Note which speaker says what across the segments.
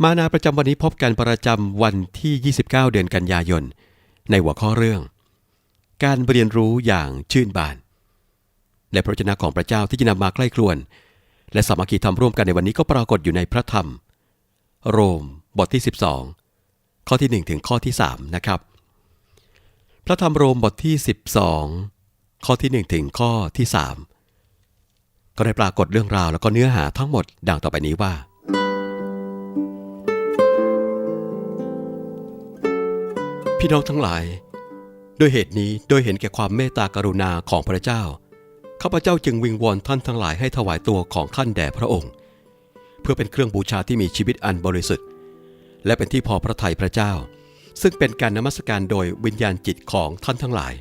Speaker 1: มานาประจำวันนี้พบกันประจำวันที่ 29 เดือนกันยายน ในหัวข้อเรื่อง การเรียนรู้อย่างชื่นบาน และพระเจ้าของพระเจ้าที่จะนำมาใกล้ครวน และสามัคคีทำร่วมกันในวันนี้ก็ปรากฏอยู่ในพระธรรม โรมบทที่ 12 ข้อที่ 1 ถึงข้อที่ 3 นะครับ พระธรรมโรมบทที่ 12 ข้อที่ 1 ถึงข้อที่ 3 ก็ได้ปรากฏเรื่องราวแล้วก็เนื้อหาทั้งหมดดังต่อไปนี้ว่า พี่น้องทั้งหลาย ด้วยเหตุนี้โดยเห็นแก่ความเมตตากรุณาของพระเจ้า ข้าพเจ้าจึงวิงวอนท่านทั้งหลายให้ถวายตัวของท่านแด่พระองค์ เพื่อเป็นเครื่องบูชาที่มีชีวิตอันบริสุทธิ์ และเป็นที่พอพระทัยพระเจ้า ซึ่งเป็นการนมัสการโดยวิญญาณจิตของท่านทั้งหลาย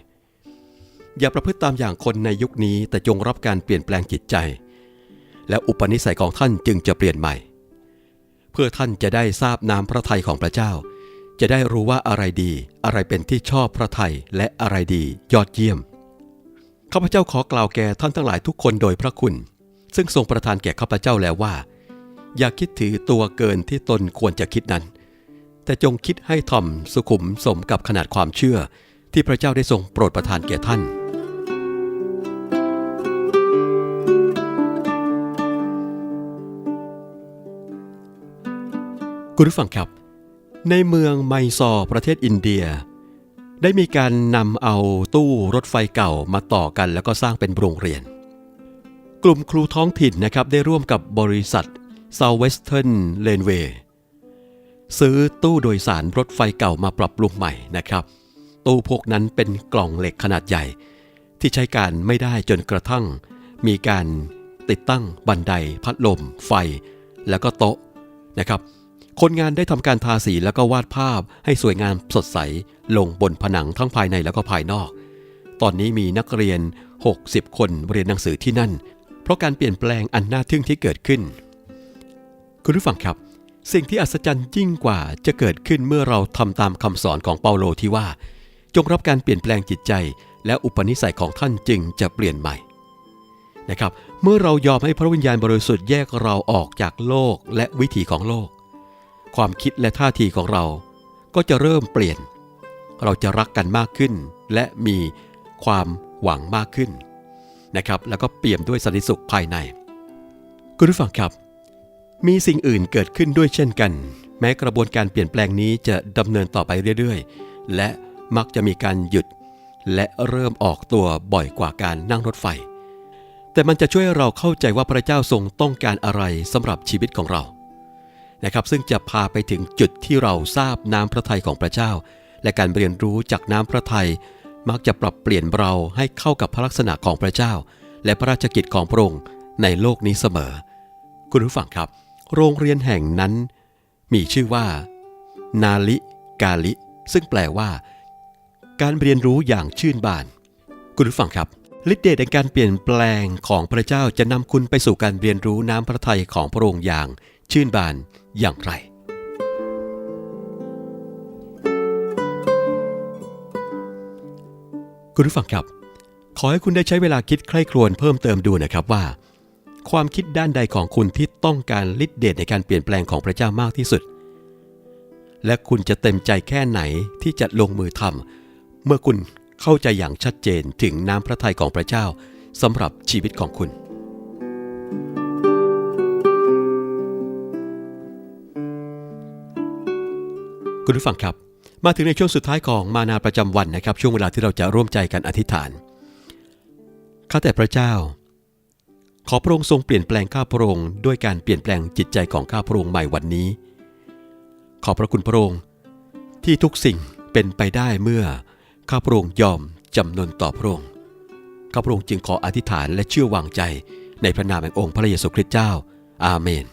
Speaker 1: อย่าประพฤติตามอย่างคนในยุคนี้แต่จงรับการเปลี่ยนแปลงจิตใจ และอุปนิสัยของท่านจึงจะเปลี่ยนใหม่ เพื่อท่านจะได้ทราบนามพระทัยของพระเจ้า จะได้รู้ว่าอะไรดี อะไรเป็นที่ชอบพระทัยและอะไรดียอดเยี่ยมข้าพเจ้าขอกล่าวแก่ท่านทั้งหลายทุกคนโดยพระคุณ ซึ่งทรงประทานแก่ข้าพเจ้าแล้วว่า อย่าคิดถือตัวเกินที่ตนควรจะคิดนั้น แต่จงคิดให้ถ่อมสุขุมสมกับขนาดความเชื่อ ที่พระเจ้าได้ทรงโปรดประทานแก่ท่าน คุณผู้ฟังครับ ในเมืองไมซอประเทศอินเดีย ได้มีการนำเอาตู้รถไฟเก่ามาต่อกันแล้วก็สร้างเป็นโรงเรียน กลุ่มครูท้องถิ่นนะครับได้ร่วมกับบริษัท Southwestern Railway ซื้อตู้โดยสารรถไฟเก่ามาปรับปรุงใหม่นะครับ ตู้พวกนั้นเป็นกล่องเหล็กขนาดใหญ่ ที่ใช้การไม่ได้จนกระทั่ง มีการติดตั้งบันไดพัดลม ไฟ แล้วก็โต๊ะนะครับ คนงานได้ทำการทาสีแล้วก็วาดภาพให้สวยงามสดใส ลงบนผนังทั้งภายในแล้วก็ภายนอก ตอนนี้มีนักเรียน 60 คนเรียนหนังสือที่นั่น เพราะการเปลี่ยนแปลงอันน่าทึ่งที่เกิดขึ้น คุณผู้ฟังครับ สิ่งที่อัศจรรย์ยิ่งกว่าจะเกิดขึ้นเมื่อเราทำตามคำสอนของเปาโลที่ว่า จงรับการเปลี่ยนแปลงจิตใจ และอุปนิสัยของท่านจึงจะเปลี่ยนใหม่นะครับ เมื่อเรายอมให้พระวิญญาณบริสุทธิ์แยกเราออกจากโลกและวิถีของโลก ความคิดและท่าทีของเรา ก็จะเริ่มเปลี่ยน เราจะรักกันมากขึ้น และมีความหวังมากขึ้นนะครับ แล้วก็เปี่ยมด้วยสันติสุขภายใน คุณผู้ฟังครับ มีสิ่งอื่นเกิดขึ้นด้วยเช่นกัน แม้กระบวนการเปลี่ยนแปลงนี้จะดำเนินต่อไปเรื่อยๆ และมักจะมีการหยุด และเริ่มออกตัวบ่อยกว่าการนั่งรถไฟ แต่มันจะช่วยเราเข้าใจว่าพระเจ้าทรงต้องการอะไรสำหรับชีวิตของเรา นะครับ ซึ่งจะพาไปถึงจุดที่เราทราบน้ำพระทัยของพระเจ้า และการเรียนรู้จากน้ำพระทัยมักจะปรับเปลี่ยนเราให้เข้ากับพระลักษณะของพระเจ้า และพระราชกิจของพระองค์ในโลกนี้เสมอ คุณผู้ฟังครับ โรงเรียนแห่งนั้น มีชื่อว่า นาลิกาลิ ซึ่งแปลว่า การเรียนรู้อย่างชื่นบาน คุณผู้ฟังครับฤทธิเดชในการเปลี่ยนแปลงของพระเจ้าจะนำคุณไปสู่การเรียนรู้น้ำพระทัยของพระองค์อย่างชื่นบาน อย่างไร คุณผู้ฟังครับ ขอให้คุณได้ใช้เวลาคิดใคร่ครวญเพิ่มเติมดูนะครับว่า ความคิดด้านใดของคุณที่ต้องการฤทธิ์เดชในการเปลี่ยนแปลงของพระเจ้ามากที่สุด และคุณจะเต็มใจแค่ไหนที่จะลงมือทำเมื่อคุณเข้าใจอย่างชัดเจนถึงน้ำพระทัยของพระเจ้าสำหรับชีวิตของคุณ คุณผู้ฟังครับ มาถึงในช่วงสุดท้ายของมานาประจำวันนะครับ ช่วงเวลาที่เราจะร่วมใจกันอธิษฐานข้าแต่พระเจ้า ขอพระองค์ทรงเปลี่ยนแปลงข้าพระองค์ด้วยการเปลี่ยนแปลงจิตใจของข้าพระองค์ใหม่วันนี้ ขอพระคุณพระองค์ที่ทุกสิ่งเป็นไปได้เมื่อข้าพระองค์ยอมจำนนต่อพระองค์ข้าพระองค์จึงขออธิษฐานและเชื่อวางใจในพระนามแห่งองค์พระเยซูคริสต์เจ้า อาเมน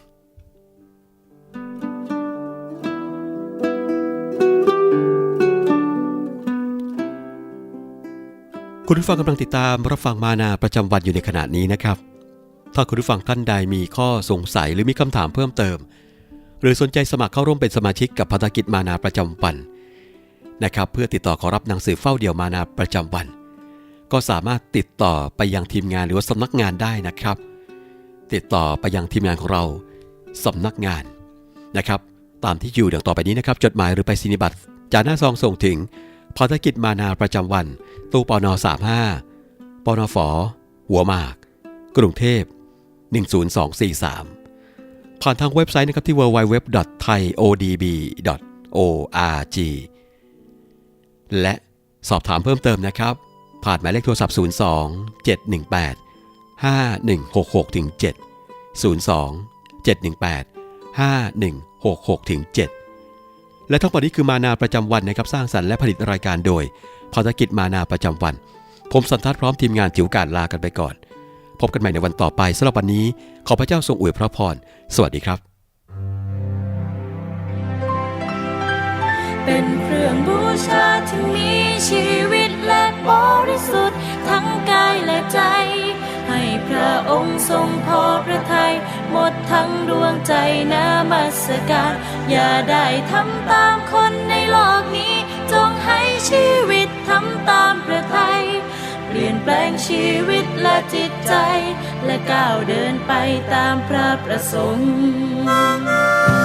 Speaker 1: คุณผู้ฟังกำลังติดตามรับฟังมานาประจำวันอยู่ในขณะนี้นะครับ ถ้าคุณผู้ฟังท่านใดมีข้อสงสัยหรือมีคำถามเพิ่มเติม หรือสนใจสมัครเข้าร่วมเป็นสมาชิกกับพัฒกิจมานาประจำวันนะครับ เพื่อติดต่อขอรับหนังสือเฝ้าเดี่ยวมานาประจำวัน ก็สามารถติดต่อไปยังทีมงานหรือว่าสำนักงานได้นะครับ ติดต่อไปยังทีมงานของเราสำนักงานนะครับ ตามที่อยู่ดังต่อไปนี้นะครับ จดหมายหรือไปสินิบัตรจากหน้าซองส่งถึง ภารกิจมานาประจำวัน ตู้ปอนอ35ปอนอฝอหัวหมาก กรุงเทพ 10243 ผ่านทางเว็บไซต์นะครับที่ www.thaiodb.org และสอบถามเพิ่มเติมนะครับ ผ่านหมายเลขโทรศัพท์ 02 718 5166ถึง7 02 718 5166ถึง7 และทั้งหมดนี้คือมานาประจำวันนะครับสร้างสรรค์และผลิตรายการโดยภารกิจมานาประจำวัน ผมสันทัดพร้อมทีมงานจิ๋วการลากันไปก่อน พบกันใหม่ในวันต่อไปสำหรับวันนี้ ขอพระเจ้าทรงอวยพระพรสวัสดีครับ
Speaker 2: เป็นเครื่องบูชาที่มีชีวิตและบริสุทธิ์ทั้งกายและใจ ให้พระองค์ทรงพอพระทัย หมดทั้งดวงใจนามัสการ อย่าได้ทำตามคนในโลกนี้ จงให้ชีวิตทำตามพระทัยเปลี่ยนแปลงชีวิตและจิตใจ และก้าวเดินไปตามพระประสงค์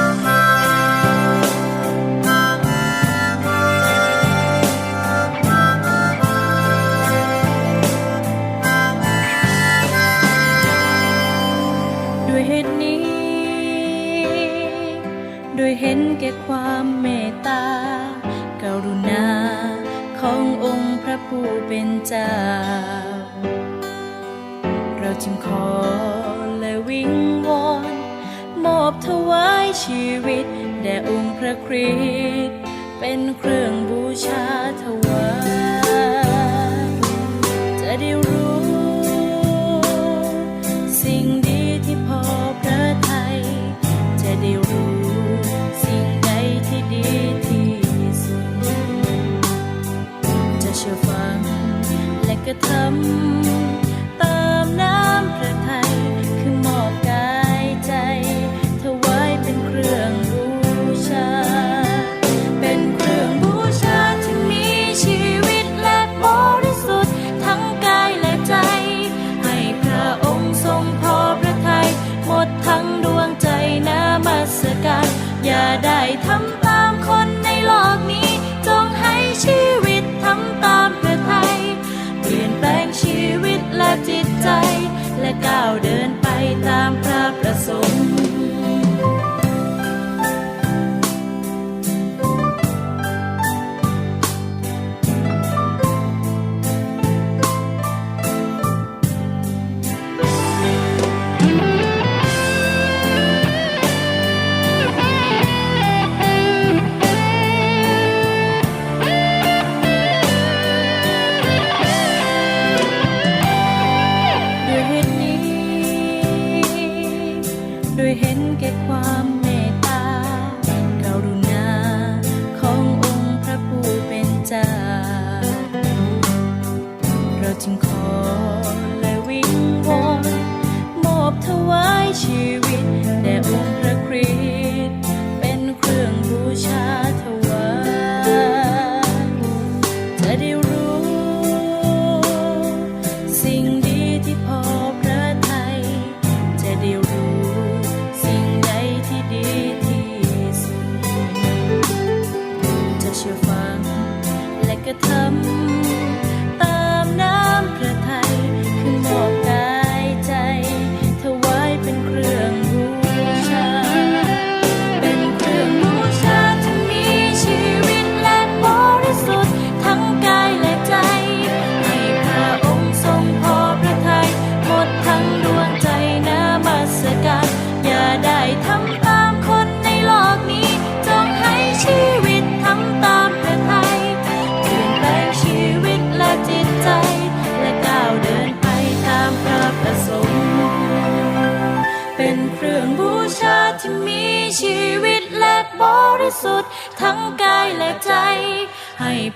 Speaker 2: เป็นเจ้า เราจึงขอและวิงวอนมอบถวายชีวิต แด่องค์พระคริสต์เป็นเครื่องบูชาถว แปลงชีวิตและจิตใจ และก้าวเดินไปตามพระ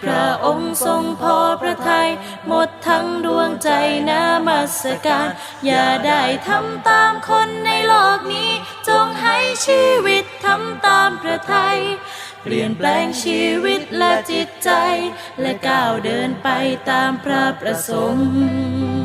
Speaker 2: พระองค์ทรงพอพระทัยหมดทั้งดวงใจนามัสการ อย่าได้ทำตามคนในโลกนี้ จงให้ชีวิตทำตามพระทัยเปลี่ยนแปลงชีวิตและจิตใจ และก้าวเดินไปตามพระประสงค์